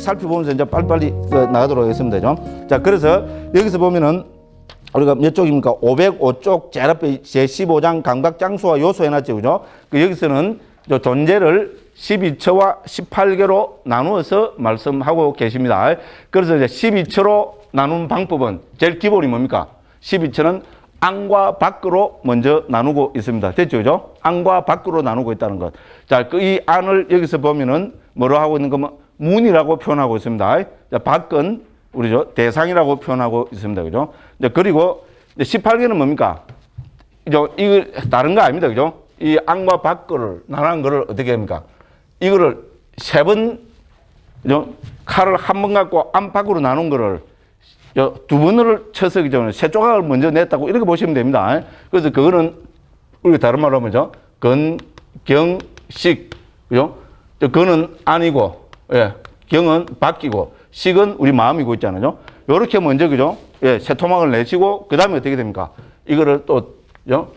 살펴보면서 이제 빨리빨리 그 나가도록 하겠습니다. 좀. 자, 그래서 여기서 보면은 우리가 몇 쪽입니까? 505쪽 제 앞에 제15장 감각 장수와 요소 해놨죠. 그죠? 그 여기서는 저 존재를 12처와 18개로 나누어서 말씀하고 계십니다. 그래서 이제 12처로 나눈 방법은 제일 기본이 뭡니까? 12처는 안과 밖으로 먼저 나누고 있습니다. 됐죠? 그죠? 안과 밖으로 나누고 있다는 것. 자, 그 이 안을 여기서 보면은 뭐로 하고 있는 거면 문이라고 표현하고 있습니다. 자, 밖은 우리죠. 대상이라고 표현하고 있습니다. 그죠? 이제 그리고 이제 18개는 뭡니까? 이거, 다른 거 아닙니다. 그죠? 이 안과 밖을 나누는 거를 어떻게 합니까? 이거를 세 번, 그죠? 칼을 한 번 갖고 안 밖으로 나눈 거를 요두 번을 쳐서 그죠? 세 조각을 먼저 냈다고 이렇게 보시면 됩니다. 그래서 그거는 우리가 다른 말로 하면 죠 건경 식, 그죠? 저 건은 아니고, 예, 경은 바뀌고, 식은 우리 마음이고 있잖아요. 요렇게 먼저, 그죠? 예, 세 토막을 내시고, 그 다음에 어떻게 됩니까? 이거를 또, 요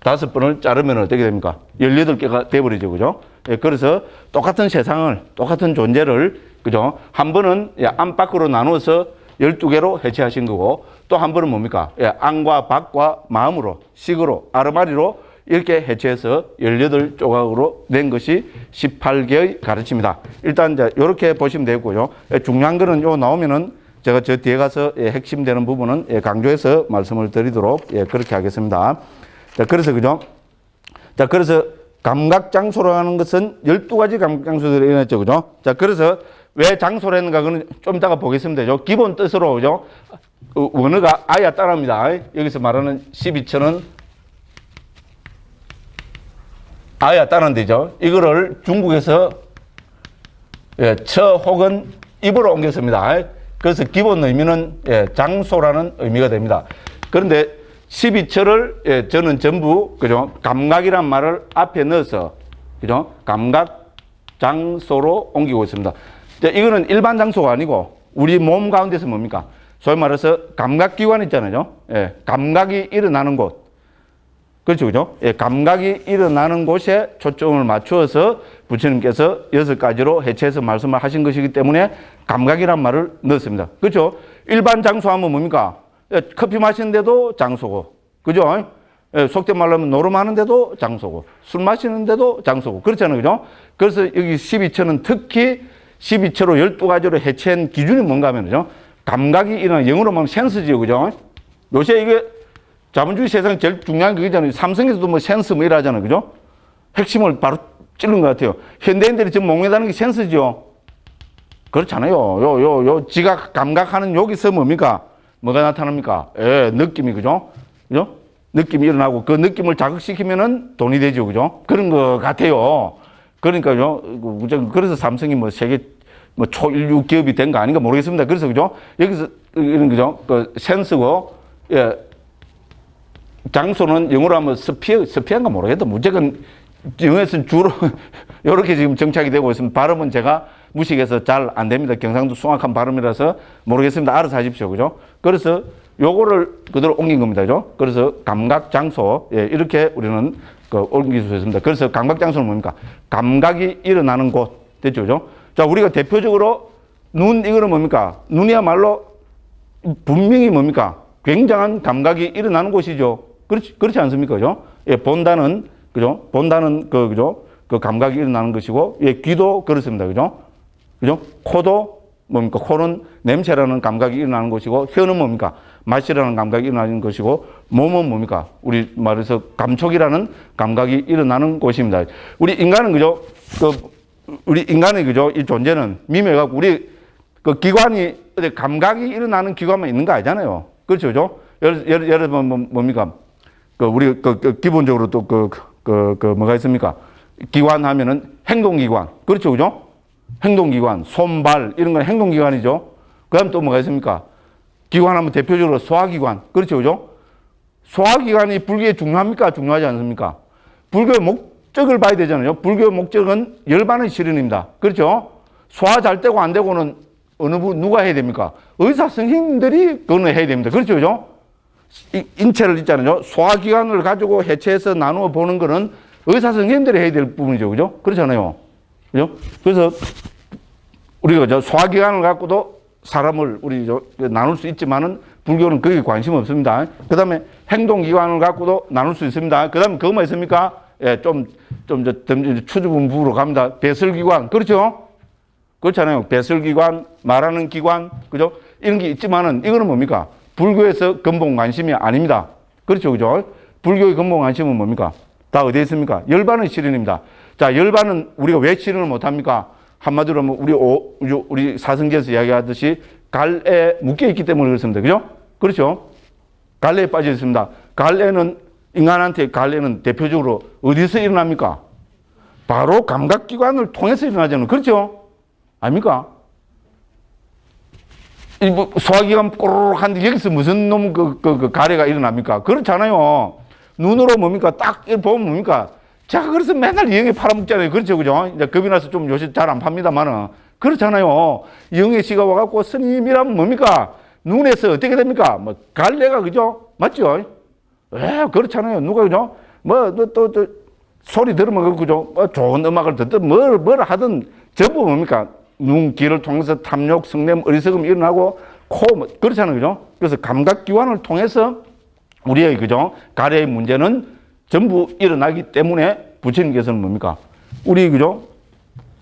다섯 번을 자르면 어떻게 됩니까? 18개가 돼버리죠. 그죠? 예, 그래서 똑같은 세상을, 똑같은 존재를, 그죠? 한 번은 예, 안 밖으로 나누어서 12개로 해체하신 거고, 또 한 번은 뭡니까? 예, 안과 밖과 마음으로, 식으로, 아르마리로 이렇게 해체해서 18조각으로 낸 것이 18개의 가르침이다. 일단 이제 이렇게 보시면 되고요. 예, 중요한 거는 요 나오면은 제가 저 뒤에 가서 예, 핵심 되는 부분은 예, 강조해서 말씀을 드리도록 예, 그렇게 하겠습니다. 자, 그래서 그죠? 자, 그래서 감각 장소로 하는 것은 12가지 감각 장소들이 일어났죠. 그죠? 자, 그래서 왜 장소로 했는가 그는 좀 이따가 보겠습니다. 요 기본 뜻으로 그죠? 어, 원어가 아야 따라합니다. 여기서 말하는 12처는 아야 따는 데죠. 이거를 중국에서 예, 처 혹은 입으로 옮겼습니다. 그래서 기본 의미는 예, 장소라는 의미가 됩니다. 그런데 12처를 예, 저는 전부 그죠 감각이란 말을 앞에 넣어서 그죠 감각 장소로 옮기고 있습니다. 자, 이거는 일반 장소가 아니고 우리 몸 가운데서 뭡니까? 소위 말해서 감각기관 있잖아요. 예, 감각이 일어나는 곳. 그렇죠, 그죠? 예, 감각이 일어나는 곳에 초점을 맞추어서 부처님께서 여섯 가지로 해체해서 말씀을 하신 것이기 때문에 감각이란 말을 넣었습니다. 그렇죠? 일반 장소 하면 뭡니까? 예, 커피 마시는데도 장소고, 그죠? 예, 속된 말로 하면 노름하는데도 장소고, 술 마시는데도 장소고, 그렇잖아요, 그죠? 그래서 여기 12처는 특히 12처로 12가지로 해체한 기준이 뭔가 하면요. 감각이 일어나는 영어로 하면 센스지요, 그죠? 요새 이게 자본주의 세상 제일 중요한 그게잖아요. 삼성에서도 뭐 센스 뭐 이러잖아요. 그죠? 핵심을 바로 찌른 것 같아요. 현대인들이 지금 목매다는 게 센스죠. 그렇잖아요. 요, 요, 요, 지가 감각하는 여기서 뭡니까? 뭐가 나타납니까? 예, 느낌이, 그죠? 그죠? 느낌이 일어나고 그 느낌을 자극시키면은 돈이 되죠. 그죠? 그런 것 같아요. 그러니까요. 그래서 삼성이 뭐 세계 뭐 초일류 기업이 된 거 아닌가 모르겠습니다. 그래서 그죠? 여기서 이런 그죠? 그 센스고, 예, 장소는 영어로 하면 스피어, 스피어인가 모르겠다. 무조건 영어에서는 주로 이렇게 지금 정착이 되고 있으면 발음은 제가 무식해서 잘 안 됩니다. 경상도 숭악한 발음이라서 모르겠습니다. 알아서 하십시오. 그죠? 그래서 요거를 그대로 옮긴 겁니다. 그죠? 그래서 감각 장소, 예, 이렇게 우리는 그 옮길 수 있습니다. 그래서 감각 장소는 뭡니까? 감각이 일어나는 곳. 됐죠? 그죠? 자, 우리가 대표적으로 눈, 이거는 뭡니까? 눈이야말로 분명히 뭡니까? 굉장한 감각이 일어나는 곳이죠. 그렇지, 그렇지 않습니까? 그죠? 예, 본다는, 그죠? 본다는 그, 그죠? 그 감각이 일어나는 것이고, 예, 귀도 그렇습니다. 그죠? 그죠? 코도 뭡니까? 코는 냄새라는 감각이 일어나는 것이고, 혀는 뭡니까? 맛이라는 감각이 일어나는 것이고, 몸은 뭡니까? 우리 말해서 감촉이라는 감각이 일어나는 곳입니다. 우리 인간은 그죠? 그, 우리 인간의 그죠? 이 존재는 미묘해갖고, 우리 그 기관이, 감각이 일어나는 기관만 있는 거 아니잖아요. 그렇죠, 그죠? 예를, 예를, 예를 들면 뭐, 뭡니까? 그, 우리, 그, 그 기본적으로 또 그, 그, 그, 뭐가 있습니까? 기관 하면은 행동기관. 그렇죠, 그죠? 행동기관, 손발, 이런 건 행동기관이죠. 그 다음 또 뭐가 있습니까? 기관 하면 대표적으로 소화기관. 그렇죠, 그죠? 소화기관이 불교에 중요합니까? 중요하지 않습니까? 불교의 목적을 봐야 되잖아요. 불교의 목적은 열반의 실현입니다. 그렇죠? 소화 잘 되고 안 되고는 어느 분, 누가 해야 됩니까? 의사 선생님들이 그거는 해야 됩니다. 그렇죠, 그죠? 이- 인체를 있잖아요. 소화기관을 가지고 해체해서 나누어 보는 거는 의사 선생님들이 해야 될 부분이죠. 그죠? 그렇잖아요. 그죠? 그래서 우리가 저 소화기관을 갖고도 사람을 우리 저 나눌 수 있지만은 불교는 거기에 관심 없습니다. 그 다음에 행동기관을 갖고도 나눌 수 있습니다. 그 다음에 그거만 있습니까? 예, 좀, 좀, 저, 좀 추주분부로 갑니다. 배설기관. 그렇죠? 그렇잖아요. 배설기관, 말하는 기관, 그죠? 이런 게 있지만은 이거는 뭡니까? 불교에서 근본 관심이 아닙니다. 그렇죠, 그죠? 불교의 근본 관심은 뭡니까? 다 어디에 있습니까? 열반의 실현입니다. 자, 열반은 우리가 왜 실현을 못합니까? 한마디로 하면 우리 오, 우리- 사성제에서 이야기하듯이 갈에 묶여 있기 때문에 그렇습니다. 그죠? 그렇죠? 갈래에 빠져 있습니다. 갈래는 인간한테 갈래는 대표적으로 어디서 일어납니까? 바로 감각기관을 통해서 일어나잖아요. 그렇죠? 아닙니까? 이뭐 소화기관 꼬르륵 하는데 여기서 무슨 놈 그, 그, 그 가래가 일어납니까? 그렇잖아요. 눈으로 뭡니까? 딱 보면 뭡니까? 제가 그래서 맨날 영에 팔아먹잖아요. 그렇죠, 그죠? 이제 겁이 나서 좀 요새 잘 안 팝니다만은. 그렇잖아요. 영애 씨가 와갖고 스님이라면 뭡니까? 눈에서 어떻게 됩니까? 뭐, 갈래가 그죠? 맞죠? 왜 그렇잖아요. 누가 그죠? 뭐, 또, 또, 또 소리 들으면 그죠? 뭐 좋은 음악을 듣든 뭘, 뭘 하든 전부 뭡니까? 눈, 귀를 통해서 탐욕, 성냄, 어리석음 일어나고 코, 뭐, 그렇잖아요. 그죠? 그래서 감각기관을 통해서 우리의 그죠? 가래의 문제는 전부 일어나기 때문에 부처님께서는 뭡니까? 우리 그죠?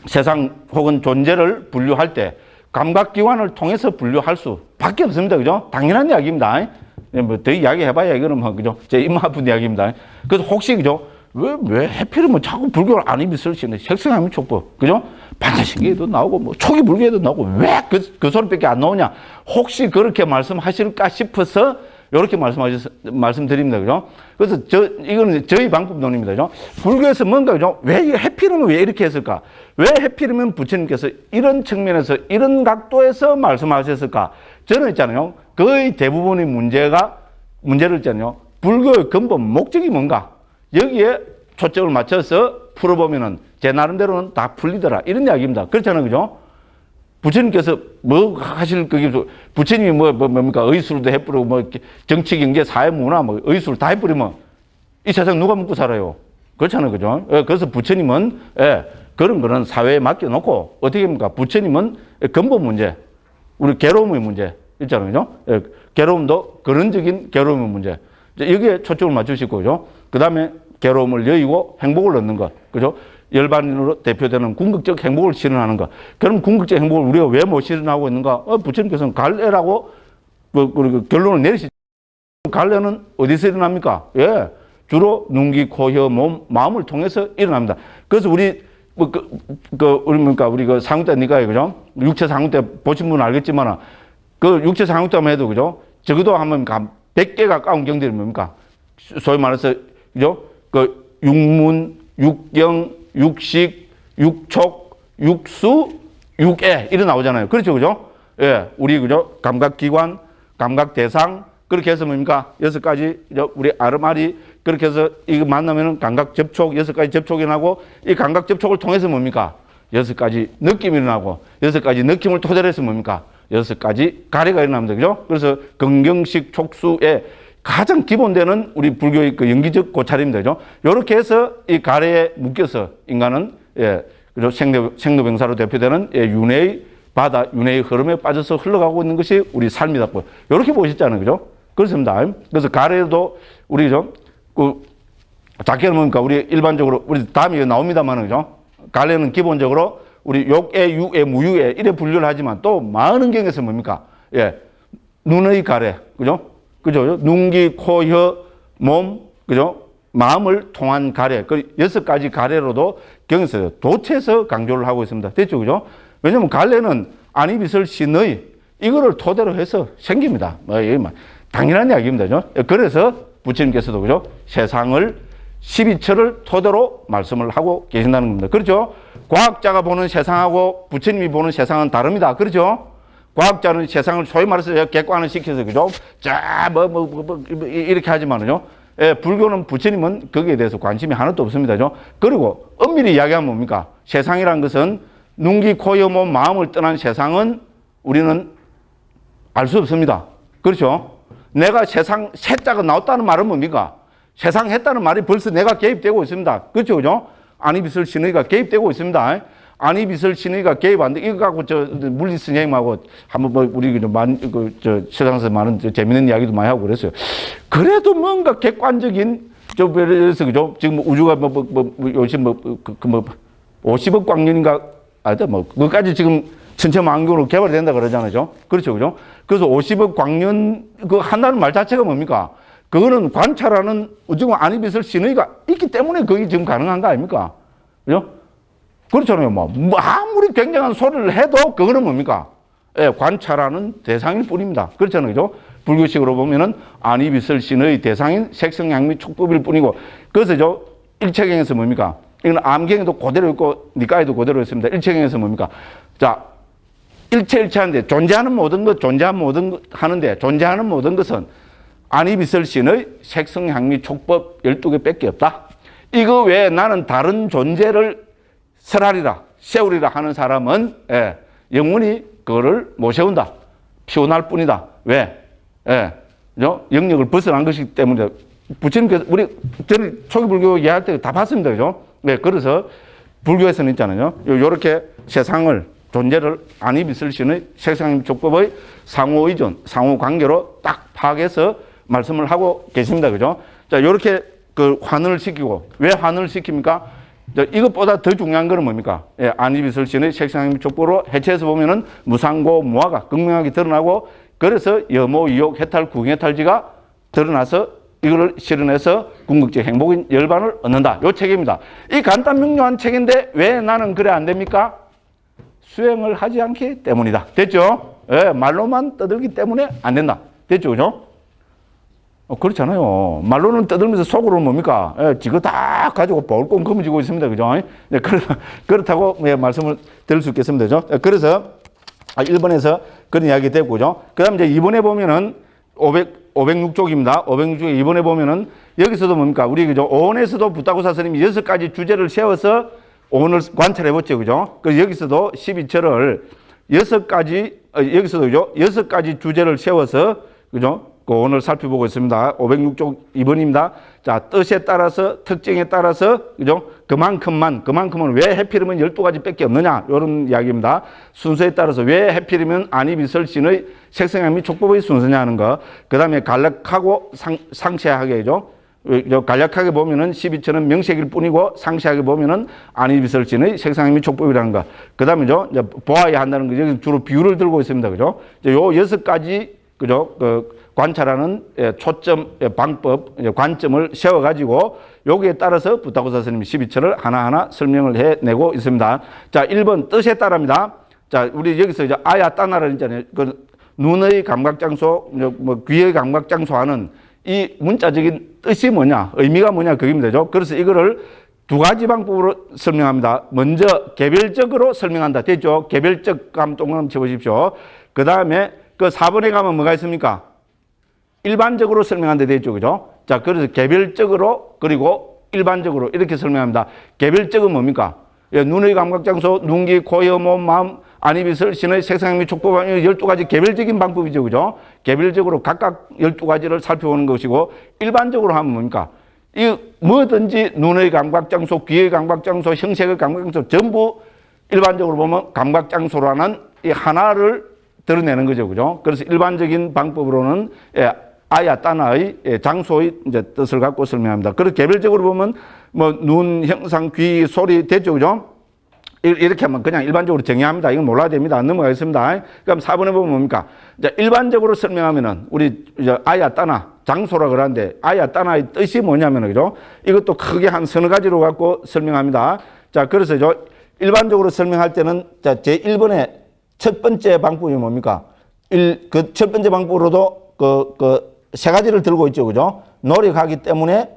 세상 혹은 존재를 분류할 때 감각기관을 통해서 분류할 수 밖에 없습니다. 그죠? 당연한 이야기입니다. 뭐더 이야기 해봐야 이거는 뭐, 그죠? 제 입만 아픈 이야기입니다. 그래서 혹시, 그죠? 왜, 왜 해필이면 자꾸 불교를 안 입이 설치는 색성하면 촉법. 그죠? 반야신계에도 나오고, 뭐, 초기 불교에도 나오고, 왜 그, 그 소리밖에 안 나오냐? 혹시 그렇게 말씀하실까 싶어서 이렇게 말씀하셔 말씀드립니다. 그죠? 그래서 저, 이거는 저희 방법론입니다. 그죠? 불교에서 뭔가, 그죠? 왜, 이 해필이면 왜 이렇게 했을까? 왜 해필이면 부처님께서 이런 측면에서, 이런 각도에서 말씀하셨을까? 저는 있잖아요. 거의 대부분의 문제가, 문제를 있잖아요. 불교의 근본 목적이 뭔가? 여기에 초점을 맞춰서 풀어보면은 제 나름대로는 다 풀리더라. 이런 이야기입니다. 그렇잖아요. 그죠? 부처님께서 뭐 하실 그게 부처님이 뭐, 뭐 뭡니까 의술도 해뿌리고 뭐 정치 경제 사회 문화 뭐 의술 다 해뿌리면 이 세상 누가 먹고 살아요 그렇잖아요 그죠 예, 그래서 부처님은 예, 그런 거는 사회에 맡겨놓고 어떻게 합니까 부처님은 근본 문제 우리 괴로움의 문제 있잖아요 그죠 예, 괴로움도 근원적인 괴로움의 문제 여기에 초점을 맞추시고 그죠 그 다음에 괴로움을 여의고 행복을 얻는 것 그죠 열반으로 대표되는 궁극적 행복을 실현하는 것. 그럼 궁극적 행복을 우리가 왜 못 실현하고 있는가? 어, 부처님께서는 갈래라고 그, 그, 그 결론을 내리시죠. 갈래는 어디서 일어납니까? 예. 주로 눈, 귀, 코, 혀, 몸, 마음을 통해서 일어납니다. 그래서 우리, 뭐, 그, 그, 우리, 뭡니까, 우리 그 상육대 니까요, 그죠? 육체 상육대 보신 분은 알겠지만, 그 육체 상육대만 해도, 그죠? 적어도 하면 100개 가까운 경들이 뭡니까? 소위 말해서, 그죠? 그 육문, 육경, 육식, 육촉, 육수, 육애 이래 나오잖아요. 그렇죠, 그죠? 예, 우리 그죠? 감각기관, 감각대상 그렇게 해서 뭡니까? 여섯 가지 우리 아르마리 그렇게 해서 이거 만나면은 감각 접촉 여섯 가지 접촉이 나고 이 감각 접촉을 통해서 뭡니까? 여섯 가지 느낌이 일어나고 여섯 가지 느낌을 토대로 해서 뭡니까? 여섯 가지 가래가 일어납니다. 그죠? 그래서 긍정식 촉수의 가장 기본되는 우리 불교의 그 연기적 고찰입니다. 그죠? 요렇게 해서 이 가래에 묶여서 인간은 예, 그죠? 생로, 생로병사로 대표되는 예, 윤회의 바다, 윤회의 흐름에 빠져서 흘러가고 있는 것이 우리 삶이다. 요렇게 보셨잖아요. 그죠? 그렇습니다. 그래서 가래도 우리 좀, 그, 작게는 뭡니까? 우리 일반적으로, 우리 다음에 나옵니다만, 그죠? 갈래는 기본적으로 우리 욕에, 유에, 무유에 이래 분류를 하지만 또 많은 경에서 뭡니까? 예. 눈의 가래. 그죠? 그죠? 눈, 귀, 코, 혀, 몸, 그죠? 마음을 통한 가래. 그 여섯 가지 가래로도 경에서 도체에서 강조를 하고 있습니다. 됐죠? 그죠? 왜냐면 갈래는 안이비설 신의 이거를 토대로 해서 생깁니다. 뭐, 뭐 당연한 이야기입니다. 그죠? 그래서 부처님께서도 그죠? 세상을 12처를 토대로 말씀을 하고 계신다는 겁니다. 그렇죠? 과학자가 보는 세상하고 부처님이 보는 세상은 다릅니다. 그렇죠? 과학자는 세상을 소위 말해서 객관을 시켜서 그죠? 자, 뭐, 뭐, 뭐, 뭐 이렇게 하지만은요. 예, 불교는 부처님은 거기에 대해서 관심이 하나도 없습니다. 그죠? 그리고 엄밀히 이야기하면 뭡니까? 세상이란 것은 눈기, 코, 여, 몸, 마음을 떠난 세상은 우리는 알 수 없습니다. 그렇죠? 내가 세상, 세자가 나왔다는 말은 뭡니까? 세상 했다는 말이 벌써 내가 개입되고 있습니다. 그렇죠? 그죠? 아니비슬 신의가 개입되고 있습니다. 안희비설 신의가 개입 안 돼. 이거 갖고 저 물리 선생님하고 한번 뭐 우리 그많그저 세상에서 많은 저 재밌는 이야기도 많이 하고 그랬어요. 그래도 뭔가 객관적인 저 들어서 그죠? 지금 우주가 뭐, 뭐, 뭐, 뭐 요즘 뭐그뭐 뭐 50억 광년인가 아니다 뭐 그까지 지금 천체망원경으로 개발된다 그러잖아요. 그렇죠, 그죠? 그래서 50억 광년 그 한다는 말 자체가 뭡니까? 그거는 관찰하는 지금 안입비설 신의가 있기 때문에 그게 지금 가능한 거 아닙니까? 그죠? 그렇잖아요. 뭐, 뭐 아무리 굉장한 소리를 해도 그거는 뭡니까? 예, 관찰하는 대상일 뿐입니다. 그렇잖아요. 그죠? 불교식으로 보면은 안입이설 신의 대상인 색성향미 촉법일 뿐이고 그래서 저 일체경에서 뭡니까? 이건 암경에도 그대로 있고 니까에도 그대로 있습니다. 일체경에서 뭡니까? 자, 일체 일체한데 존재하는 모든 것 존재하는 모든 것 하는데 존재하는 모든 것은 안입이설신의 색성향미 촉법 12개 밖에 없다. 이거 외에 나는 다른 존재를 설하리라 세우리라 하는 사람은 예, 영원히 그거를 못 세운다. 피곤할 뿐이다. 왜? 예? 영역을 벗어난 것이기 때문에 부처님께서 우리 저는 초기 불교 이해할 때 다 봤습니다. 그죠? 네, 그래서 불교에서는 있잖아요. 요- 요렇게 세상을 존재를 안입 있을 시는 세상 족법의 상호 의존, 상호 관계로 딱 파악해서 말씀을 하고 계십니다. 그죠? 자, 요렇게 그 환을 시키고 왜 환을 시킵니까? 저 이것보다 더 중요한 거는 뭡니까? 예, 안입이설 신의 색상 족보로 해체해서 보면은 무상고 무화가 극명하게 드러나고 그래서 여모 이욕 해탈 구경해탈지가 드러나서 이거를 실현해서 궁극적 행복인 열반을 얻는다. 요 책입니다. 이 간단 명료한 책인데 왜 나는 그래 안 됩니까? 수행을 하지 않기 때문이다. 됐죠? 예, 말로만 떠들기 때문에 안 된다. 됐죠? 그죠? 어, 그렇잖아요. 말로는 떠들면서 속으로는 뭡니까? 예, 지금 다 가지고 볼꽁 검어지고 있습니다. 그죠? 네, 그렇, 그렇다고 예, 말씀을 드릴 수 있겠습니다. 그죠? 예, 그래서 아, 1번에서 그런 이야기 됐고, 그죠? 그 다음 이제 2번에 보면은 500, 506쪽입니다. 506쪽에 2번에 보면은 여기서도 뭡니까? 우리 그죠? 오원에서도 부타고사 스님이 여섯 가지 주제를 세워서 오원을 관찰해 보죠. 그죠? 그래서 여기서도 12철을 여섯 가지, 어, 여기서도 그죠? 여섯 가지 주제를 세워서 그죠? 그 오늘 살펴보고 있습니다. 506쪽 2번입니다. 자, 뜻에 따라서, 특징에 따라서, 그죠? 그만큼만, 그만큼은 왜 해필이면 12가지 밖에 없느냐? 이런 이야기입니다. 순서에 따라서 왜 해필이면 안입이설신의 색성향 및 촉법의 순서냐 하는 거. 그 다음에 간략하고 상, 상세하게죠. 저 간략하게 보면은 12처는 명색일 뿐이고 상세하게 보면은 색상향 및 촉법이라는 거. 그 다음에 죠 이제 보아야 한다는 거. 여기 주로 비율을 들고 있습니다. 그죠? 요 여섯 가지 그죠? 그 관찰하는 예, 초점, 예, 방법, 예, 관점을 세워 가지고 여기에 따라서 부타고사 스님이 12철을 하나하나 설명을 해 내고 있습니다. 자, 1번 뜻에 따릅니다. 자, 우리 여기서 이제 아야 따나를 있잖아요. 그 눈의 감각 장소, 이제 뭐 귀의 감각 장소하는 이 문자적인 뜻이 뭐냐, 의미가 뭐냐, 그겁니다. 죠 그래서 이거를 두 가지 방법으로 설명합니다. 먼저 개별적으로 설명한다. 됐죠? 개별적 감동을 쳐보십시오. 그 다음에 그 4번에 가면 뭐가 있습니까? 일반적으로 설명한 데 되죠. 그죠? 자, 그래서 개별적으로 그리고 일반적으로 이렇게 설명합니다. 개별적은 뭡니까? 예, 눈의 감각 장소, 눈기, 코여, 몸, 마음, 안입이설, 신의 색상 및 촉법, 12가지 개별적인 방법이죠. 그죠? 개별적으로 각각 12가지를 살펴보는 것이고 일반적으로 하면 뭡니까? 이 뭐든지 눈의 감각 장소, 귀의 감각 장소, 형색의 감각 장소 전부 일반적으로 보면 감각 장소라는 이 하나를 드러내는 거죠. 그죠? 그래서 일반적인 방법으로는 예, 아야 따나의 예, 장소의 이제 뜻을 갖고 설명합니다. 그리고 개별적으로 보면 뭐 눈, 형상, 귀, 소리 됐죠. 그죠? 이- 이렇게 하면 그냥 일반적으로 정의합니다. 이건 몰라야 됩니다. 안 넘어가겠습니다. 그럼 4번에 보면 뭡니까? 이제 일반적으로 설명하면은 우리 아야 따나 장소라 그러는데 아야 따나의 뜻이 뭐냐면은 그죠? 이것도 크게 한 서너 가지로 갖고 설명합니다. 자, 그래서 저 일반적으로 설명할 때는 자, 제 1번에 첫 번째 방법이 뭡니까? 일, 그 첫 번째 방법으로도 그, 그 세 가지를 들고 있죠. 그죠? 노력하기 때문에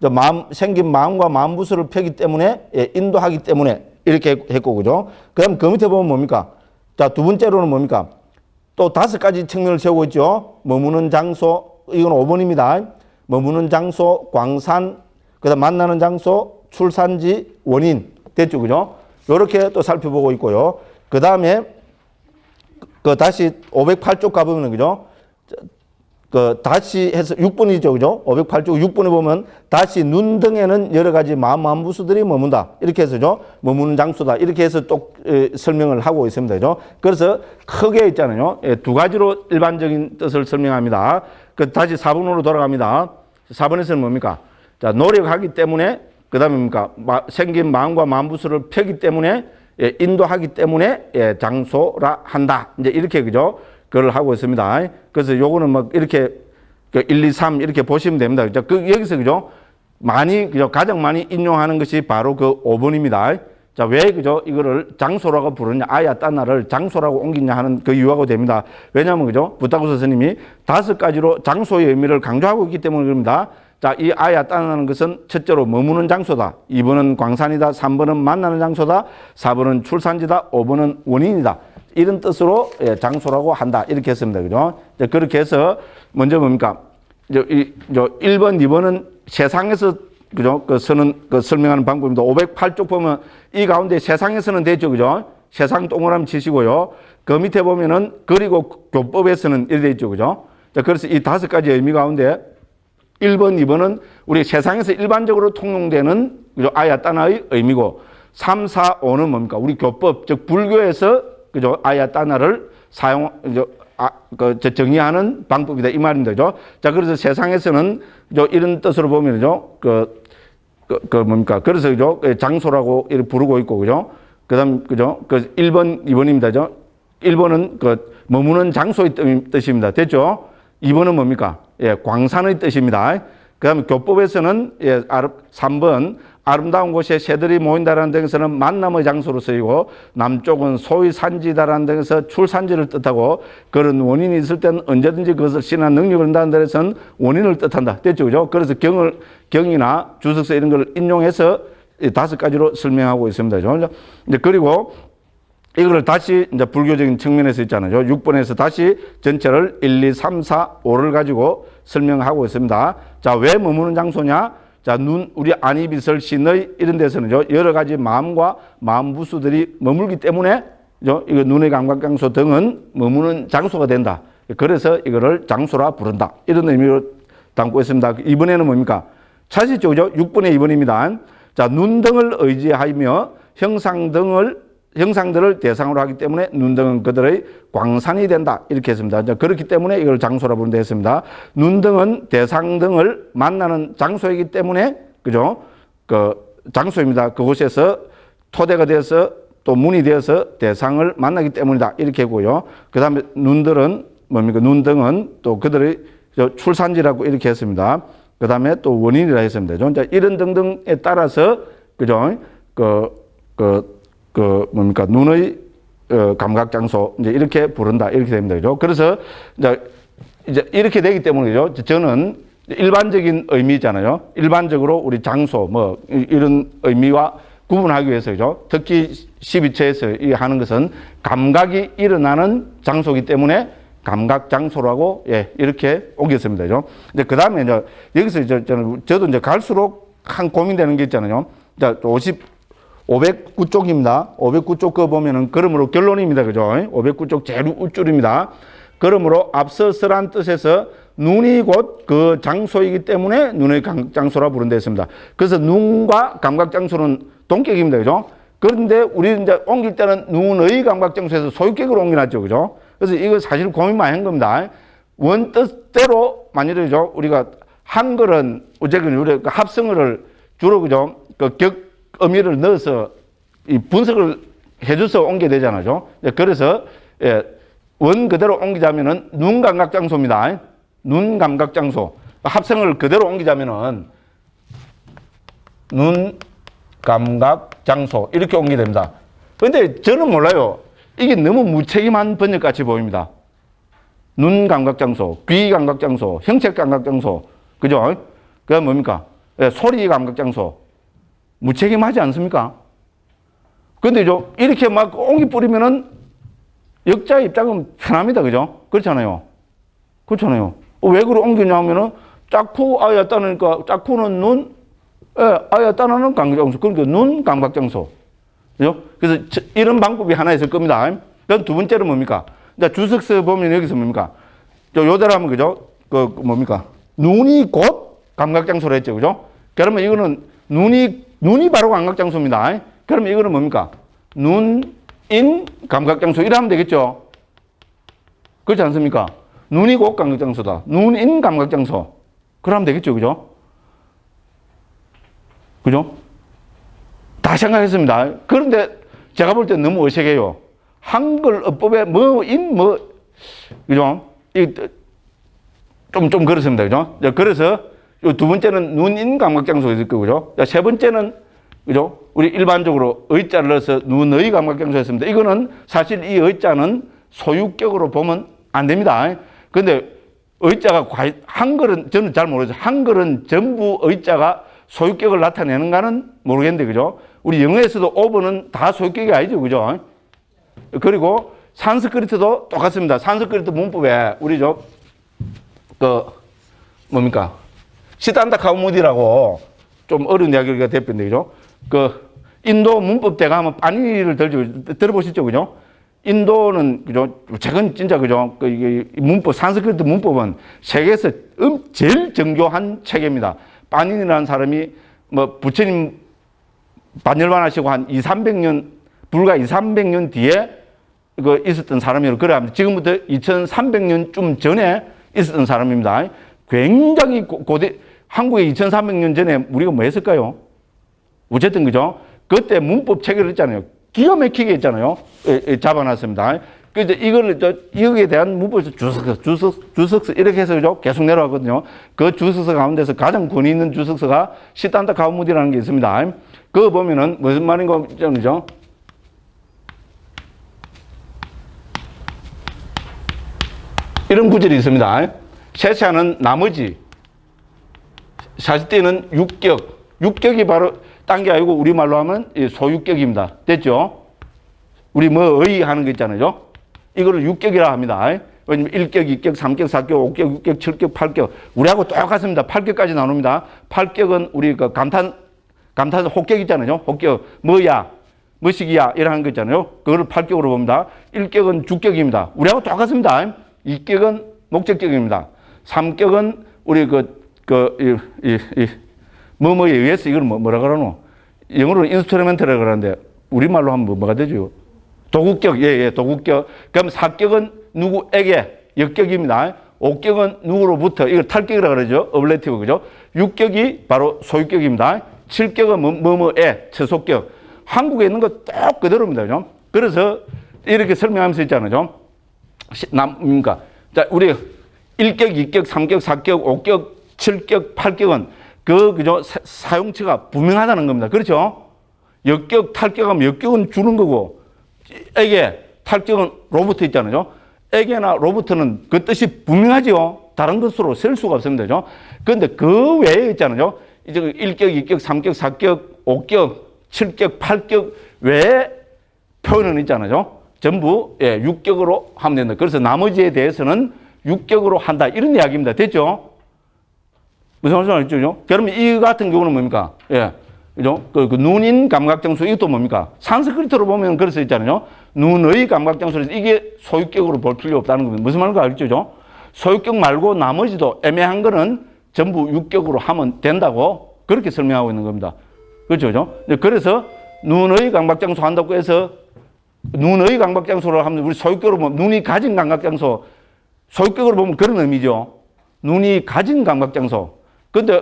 저 마음, 생긴 마음과 마음 부수를 펴기 때문에 예, 인도하기 때문에 이렇게 했고, 그죠? 그 다음 그 밑에 보면 뭡니까? 자, 두 번째로는 뭡니까? 또 다섯 가지 측면을 세우고 있죠. 머무는 장소, 이건 5번입니다. 머무는 장소, 광산, 그 다음 만나는 장소, 출산지, 원인. 됐죠. 그죠? 요렇게 또 살펴보고 있고요. 그 다음에 그 다시 508쪽 가보면 그죠? 그 다시 해서 6번이죠. 그죠? 508쪽 6번에 보면 다시 눈 등에는 여러 가지 마음 한 부수들이 머문다. 이렇게 해서죠. 머무는 장소다. 이렇게 해서 또 에, 설명을 하고 있습니다. 그죠? 그래서 크게 있잖아요. 예, 두 가지로 일반적인 뜻을 설명합니다. 그 다시 4번으로 돌아갑니다. 4번에서는 뭡니까? 자, 노력하기 때문에 그다음에 뭡니까? 마- 생긴 마음과 마음부수를 펴기 때문에 예, 인도하기 때문에 예, 장소라 한다. 이제 이렇게 그죠? 그걸 하고 있습니다. 그래서 요거는 뭐 이렇게 그 1, 2, 3 이렇게 보시면 됩니다. 그죠? 그 여기서 그죠? 많이 그죠? 가장 많이 인용하는 것이 바로 그 5번입니다. 자, 왜 그죠? 이거를 장소라고 부르냐? 아야 따나를 장소라고 옮기냐 하는 그 이유가 됩니다. 왜냐하면 그죠? 부타구 선생님이 다섯 가지로 장소의 의미를 강조하고 있기 때문에 그럽니다. 자, 이 아야 따나는 것은 첫째로 머무는 장소다. 2번은 광산이다. 3번은 만나는 장소다. 4번은 출산지다. 5번은 원인이다. 이런 뜻으로 예, 장소라고 한다. 이렇게 했습니다. 그죠? 이제 그렇게 해서 먼저 뭡니까? 저, 이, 저 1번, 2번은 세상에서 그죠? 그 서는 그 설명하는 방법입니다. 508쪽 보면 이 가운데 세상에서는 되죠. 그죠? 세상 동그라미 치시고요. 그 밑에 보면은 그리고 교법에서는 돼 있죠. 그죠? 자, 그래서 이 다섯 가지 의미 가운데 1번, 2번은 우리 세상에서 일반적으로 통용되는 그죠? 아야 따나의 의미고 3, 4, 5는 뭡니까? 우리 교법, 즉 불교에서 그죠? 아야 따나를 사용 저, 아, 그, 저 정의하는 방법이다 이 말입니다. 그죠? 자, 그래서 세상에서는 저 이런 뜻으로 보면죠. 그, 그, 그 뭡니까? 그래서 그죠? 그 장소라고 이렇게 부르고 있고 그죠? 그 다음 그죠? 그 1번, 2번입니다. 죠 1번은 그 머무는 장소의 뜻- 뜻입니다. 됐죠? 2번은 뭡니까? 예, 광산의 뜻입니다. 그 다음에 교법에서는 예, 아름, 3번 아름다운 곳에 새들이 모인다라는 등에서는 만남의 장소로 쓰이고 남쪽은 소위 산지다라는 등에서 출산지를 뜻하고 그런 원인이 있을 때는 언제든지 그것을 신한 능력을 한다는 데서는 원인을 뜻한다. 됐죠? 그죠? 그래서 경을, 경이나 주석서 이런 걸 인용해서 이 다섯 가지로 설명하고 있습니다. 그죠? 이제 그리고 이거를 다시 이제 불교적인 측면에서 있잖아요. 6번에서 다시 전체를 1, 2, 3, 4, 5를 가지고 설명하고 있습니다. 자, 왜 머무는 장소냐? 자, 눈, 우리 안이비설 신의 이런 데서는요, 여러 가지 마음과 마음 부수들이 머물기 때문에, 죠 이거 눈의 감각 장소 등은 머무는 장소가 된다. 그래서 이거를 장소라 부른다. 이런 의미로 담고 있습니다. 이번에는 뭡니까? 차시죠, 그죠? 6번의 2번입니다. 자, 눈 등을 의지하며 형상 등을 형상들을 대상으로 하기 때문에 눈등은 그들의 광산이 된다. 이렇게 했습니다. 그렇기 때문에 이걸 장소라 부른다 했습니다. 눈등은 대상 등을 만나는 장소이기 때문에, 그죠? 그 장소입니다. 그곳에서 토대가 되어서 또 문이 되어서 대상을 만나기 때문이다. 이렇게 하고요. 그 다음에 눈들은 뭡니까? 눈등은 또 그들의 저 출산지라고 이렇게 했습니다. 그 다음에 또 원인이라 했습니다. 죠 이제 이런 등등에 따라서, 그죠? 그, 그, 그 뭡니까? 눈의 어, 감각 장소 이제 이렇게 부른다 이렇게 됩니다. 그죠? 그래서 이제 이제 이렇게 되기 때문이죠. 저는 일반적인 의미잖아요. 일반적으로 우리 장소 뭐 이- 이런 의미와 구분하기 위해서죠? 특히 12처에서 이 하는 것은 감각이 일어나는 장소이기 때문에 감각 장소라고 예 이렇게 옮겼습니다. 그죠? 이제 그 다음에 이제 여기서 이제 저는 저도 이제 갈수록 한 고민되는 게 있잖아요. 자 50, 509쪽입니다. 509쪽 거 보면은 그러므로 결론입니다. 그죠? 509쪽 제일 우줄입니다. 그러므로 앞서서란 뜻에서 눈이 곧 그 장소이기 때문에 눈의 감- 장소라 부른다 했습니다. 그래서 눈과 감각 장소는 동격입니다. 그죠? 그런데 우리 이제 옮길 때는 눈의 감각 장소에서 소유격으로 옮겨놨죠. 그죠? 그래서 이거 사실 고민 많이 한 겁니다. 원 뜻대로 만일이죠. 우리가 한글은 어쨌든 우리 가 합성어를 주로 그죠? 그 격, 의미를 넣어서 이 분석을 해줘서 옮게 되잖아요. 예, 그래서 예, 원 그대로 옮기자면은 눈 감각 장소입니다. 눈 감각 장소 합성을 그대로 옮기자면은 눈 감각 장소 이렇게 옮기게 됩니다. 그런데 저는 몰라요. 이게 너무 무책임한 번역 같이 보입니다. 눈 감각 장소, 귀 감각 장소, 형체 감각 장소, 그죠? 그게 뭡니까? 예, 소리 감각 장소. 무책임하지 않습니까? 근데 저 이렇게 막 옹기 뿌리면은 역자의 입장은 편합니다. 그죠? 그렇잖아요. 그렇잖아요. 어, 왜 그걸 옮기냐면은 짝쿠 아야 따니까 짝쿠는 눈, 예, 아야 따는 감각장소. 그러니까 눈 감각장소. 그죠? 그래서 저- 이런 방법이 하나 있을 겁니다. 그럼 두 번째는 뭡니까? 자, 주석서 보면 여기서 뭡니까? 저 요대로 하면 그죠? 그, 그 뭡니까? 눈이 곧 감각장소로 했죠. 그죠? 그러면 이거는 눈이, 눈이 바로 감각장소입니다. 그러면 이거는 뭡니까? 눈 인 감각장소 이러면 되겠죠? 그렇지 않습니까? 눈이 곧 감각장소다. 눈 인 감각장소. 그러면 되겠죠. 그죠? 그죠? 다 생각했습니다. 그런데 제가 볼 때 너무 어색해요. 한글 어법에 뭐, 인, 뭐, 그죠? 이, 좀, 좀 그렇습니다. 그죠? 자, 그래서 요 두 번째는 눈인 감각 장소가 있을 거고요. 자, 세 번째는, 그죠? 우리 일반적으로 의자를 넣어서 눈의 감각 장소였습니다. 이거는 사실 이 의자는 소유격으로 보면 안 됩니다. 근데 의자가 과연, 한글은 저는 잘 모르죠. 한글은 전부 의자가 소유격을 나타내는가는 모르겠는데, 그죠? 우리 영어에서도 오버는 다 소유격이 아니죠. 그죠? 그리고 산스크리트도 똑같습니다. 산스크리트 문법에 우리 저, 그, 뭡니까? 시단다 카우무디라고 좀 어려운 이야기가 대표인데, 그죠? 그, 인도 문법대가 하면 빠니를 들죠. 들어보셨죠? 그죠? 인도는, 그죠? 최근 진짜, 그죠? 그, 이게 문법, 산스크리트 문법은 세계에서 음, 제일 정교한 체계입니다. 빠니라는 사람이 뭐 부처님 반열반 하시고 한 2, 300년, 불과 2, 300년 뒤에 그 있었던 사람이라고 그래 합니다. 지금부터 2300년쯤 전에 있었던 사람입니다. 굉장히 고- 고대, 한국에 2300년 전에 우리가 뭐 했을까요? 어쨌든 그죠? 그때 문법 체계를 했잖아요. 기가 막히게 했잖아요. 예, 예, 잡아놨습니다. 그래서 이걸 저 여기에 대한 문법에서 주석서, 주석, 주석서 이렇게 해서 그죠? 계속 내려가거든요. 그 주석서 가운데서 가장 권위 있는 주석서가 시단다 가우무디라는 게 있습니다. 그거 보면은 무슨 말인 거죠? 이런 구절이 있습니다. 세차는 나머지, 사실때는 육격, 육격이 바로 딴 게 아니고 우리말로 하면 이 소유격입니다. 됐죠? 우리 뭐 의 하는 거 있잖아요. 이거를 육격이라 합니다. 왜냐면 1격, 2격, 3격, 4격, 5격, 6격, 7격, 8격. 우리하고 똑같습니다. 8격까지 나눕니다. 8격은 우리 그 감탄, 감탄 혹격 있잖아요. 혹격. 뭐야? 뭐시기야? 이라는 거 있잖아요. 그거를 8격으로 봅니다. 1격은 주격입니다. 우리하고 똑같습니다. 2격은 목적격입니다. 3격은 우리 그, 그, 이, 이, 이, 뭐 뭐에 의해서 이걸 뭐, 뭐라 그러노? 영어로는 인스트루멘트라 그러는데 우리말로 하면 뭐, 뭐가 되죠? 도국격, 예, 예, 도국격. 그럼 사격은 누구에게? 역격입니다. 옥격은 누구로부터? 이걸 탈격이라 그러죠. 어블레티브, 그죠? 육격이 바로 소유격입니다. 칠격은 뭐, 뭐, 뭐에? 처속격. 한국에 있는 거 똑 그대로입니다. 그죠? 그래서 이렇게 설명하면서 있잖아요. 시- 남, 뭡니까? 자, 우리 1격, 2격, 3격, 4격, 5격, 7격, 8격은 그, 그죠? 사- 사용처가 분명하다는 겁니다. 그렇죠? 역격, 탈격하면 역격은 주는 거고, 에게, 탈격은 로봇 있잖아요. 에게나 로봇은 그 뜻이 분명하죠. 다른 것으로 셀 수가 없습니다. 그죠? 그런데 그 외에 있잖아요. 이제 1격, 2격, 3격, 4격, 5격, 7격, 8격 외에 표현은 있잖아요. 전부 예, 육격으로 하면 된다. 그래서 나머지에 대해서는 육격으로 한다. 이런 이야기입니다. 됐죠? 무슨 말씀 알죠? 그러면 이 같은 경우는 뭡니까? 예. 그죠? 그, 그 눈인 감각장소 이것도 뭡니까? 산스크리트로 보면 그래서 있잖아요. 눈의 감각장소에서 이게 소유격으로 볼 필요 없다는 겁니다. 무슨 말인가 알죠? 소유격 말고 나머지도 애매한 거는 전부 육격으로 하면 된다고 그렇게 설명하고 있는 겁니다. 그렇죠? 그죠? 네, 그래서 눈의 감각장소 한다고 해서 눈의 감각장소를 하면 우리 소유격으로 보면 눈이 가진 감각장소 소유격으로 보면 그런 의미죠. 눈이 가진 감각장소. 근데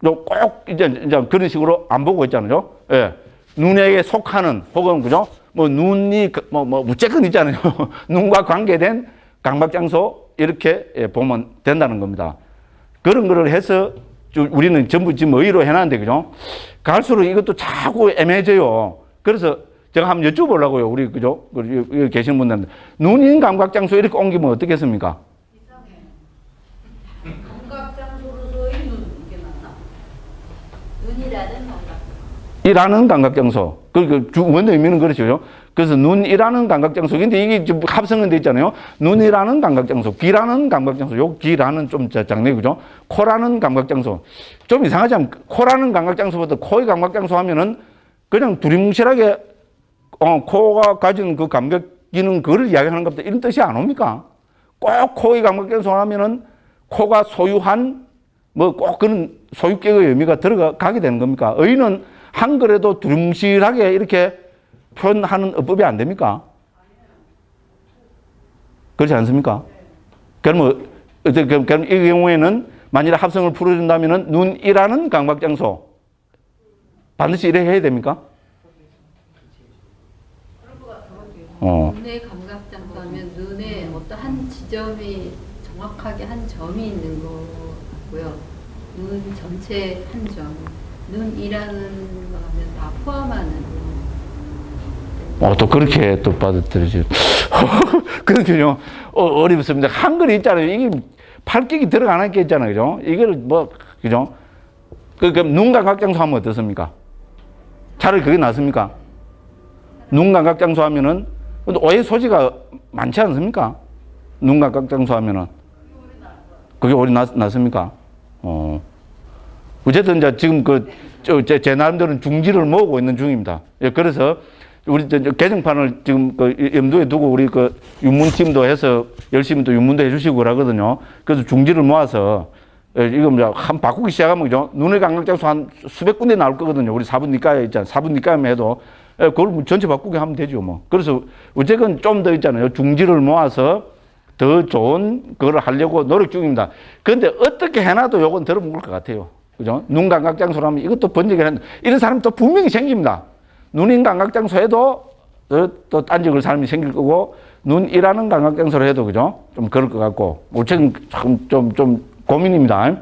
꼭 이제, 이제 그런 식으로 안 보고 있잖아요. 예. 눈에게 속하는 혹은 그죠? 뭐 눈이 그- 뭐, 뭐 있잖아요. 눈과 관계된 감각장소 이렇게 예, 보면 된다는 겁니다. 그런 거를 해서 좀 우리는 전부 지금 의의로 해놨는데 그죠? 갈수록 이것도 자꾸 애매해져요. 그래서 제가 한번 여쭤보려고요. 우리 그죠? 그 여기 여기 계신 분들한테 눈인 감각 장소 이렇게 옮기면 어떻겠습니까? 감각장소로서의 눈 이게 맞나? 눈이라는 감각. 이라는 감각장소. 그, 그, 주, 원래 의미는 그렇죠. 그래서 눈이라는 감각장소. 근데 이게 좀 합성은 돼 있잖아요. 눈이라는 감각장소. 귀라는 감각장소. 요 귀라는 좀 그죠? 코라는 감각장소. 좀 이상하지 않 코라는 감각장소보다 코의 감각장소 하면은 그냥 두리뭉실하게, 어, 코가 가진 그 감각 기능 그걸 이야기하는 것보다 이런 뜻이 안 옵니까? 꼭 코의 감각장소 하면은 코가 소유한 뭐 꼭 그런 소유격의 의미가 들어가게 되는 겁니까? 의는 한글에도 두lum실하게 이렇게 표현하는 어법이 안 됩니까? 그렇지 않습니까? 그러면 그럼 이 경우에는 만일 합성을 풀어준다면은 눈이라는 강박장소 반드시 이래 해야 됩니까? 어. 눈의 감각장소 하면 눈에 어떤 한 지점이 정확하게 한 점이 있는 거고요. 눈 전체 한 점. 눈이라는 거 하면 다 포함하는 어, 또 그렇게 또 받아들여지. 그렇군요. 어, 어렵습니다. 한글이 있잖아요. 이게 팔끼기 들어가는 게 있잖아요. 그죠? 이걸 뭐, 그죠? 그, 그럼 눈 감각장소 하면 어떻습니까? 차라리 그게 낫습니까? 눈 감각장소 하면은 오해 소지가 많지 않습니까? 눈 감각장소 하면은. 그게 오히 낫, 낫습니까? 어. 어쨌든 이제 지금 그, 저, 제, 제 나름대로는 중지를 모으고 있는 중입니다. 예, 그래서 우리 개정판을 지금 그 염두에 두고 우리 그 윤문팀도 해서 열심히 또 윤문도 해주시고 그러거든요. 그래서 중지를 모아서 예, 이거 이제 한 바꾸기 시작하면 그죠? 눈의 감각 장소 한 수백 군데 나올 거거든요. 우리 사분 니까에 있잖아요. 사분 니까에 해도 예, 그걸 뭐 전체 바꾸게 하면 되죠, 뭐. 그래서 어쨌건 좀 더 있잖아요. 중지를 모아서 더 좋은 거를 하려고 노력 중입니다. 그런데 어떻게 해놔도 요건 들어먹을 것 같아요. 그죠? 눈 감각 장소라면 이것도 번역이 하는 이런 사람이 또 분명히 생깁니다. 눈인 감각 장소에도 또, 또 딴적을 사람이 생길 거고 눈이라는 감각 장소로 해도 그죠? 좀 그럴 것 같고 우체는 참좀 좀 고민입니다.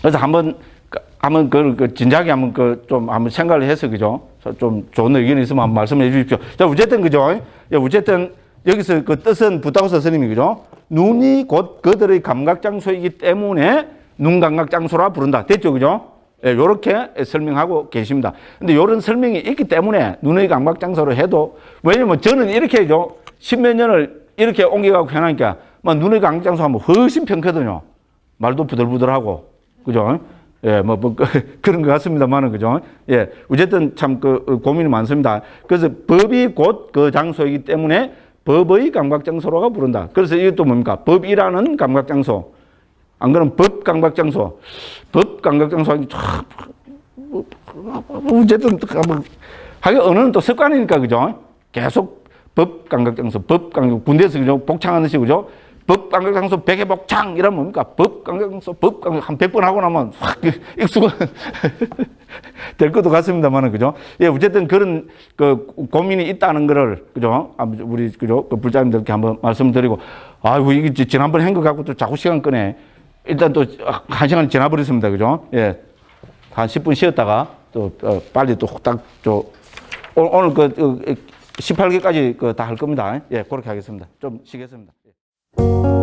그래서 한번 그- 한번 그, 그 진작에 한번 그 좀 한번 생각을 해서 그죠? 좀 좋은 의견이 있으면 한번 말씀해 주십시오. 자, 어쨌든 그죠? 예, 어쨌든 여기서 그 뜻은 부타고 선생님이 그죠? 눈이 곧 그들의 감각 장소이기 때문에 눈 감각 장소라 부른다. 됐죠, 그죠? 예, 요렇게 설명하고 계십니다. 근데 요런 설명이 있기 때문에 눈의 감각 장소로 해도 왜냐면 저는 이렇게 죠 십몇 년을 이렇게 옮겨가고 해나니까 막 눈의 감각 장소 하면 훨씬 편거든요. 말도 부들부들하고 그죠? 예, 뭐, 뭐 그런 것 같습니다만은 그죠? 예, 어쨌든 참 그 고민이 많습니다. 그래서 법이 곧 그 장소이기 때문에 법의 감각 장소로가 부른다. 그래서 이것도 뭡니까? 법이라는 감각 장소. 안 그러면 법 감각 장소. 법 감각 장소 하기 참 뭐, 뭐, 어쨌든 뭐 하기 언어는 또 습관이니까 그죠? 계속 법 감각 장소, 법 감각 군대에서 그죠? 복창하는 식 그죠? 법 감각 장소 백의 복창 이러면 뭡니까? 법 감각 장소, 법 감각 한 100번 하고 나면 확 익숙한 될 것도 같습니다만은 그죠? 예, 어쨌든 그런 그 고민이 있다는 거를 그죠? 우리 그죠? 그 불자님들께 한번 말씀드리고 아이고 이게 지- 지난번에 한거 갖고 또 자꾸 시간 끄네. 일단 또 한 시간 지나버렸습니다. 그죠? 예. 한 10분 쉬었다가 또 어, 빨리 또 후딱 저 오- 오늘 그 18개까지 그 다 할 겁니다. 예, 그렇게 하겠습니다. 좀 쉬겠습니다. 예.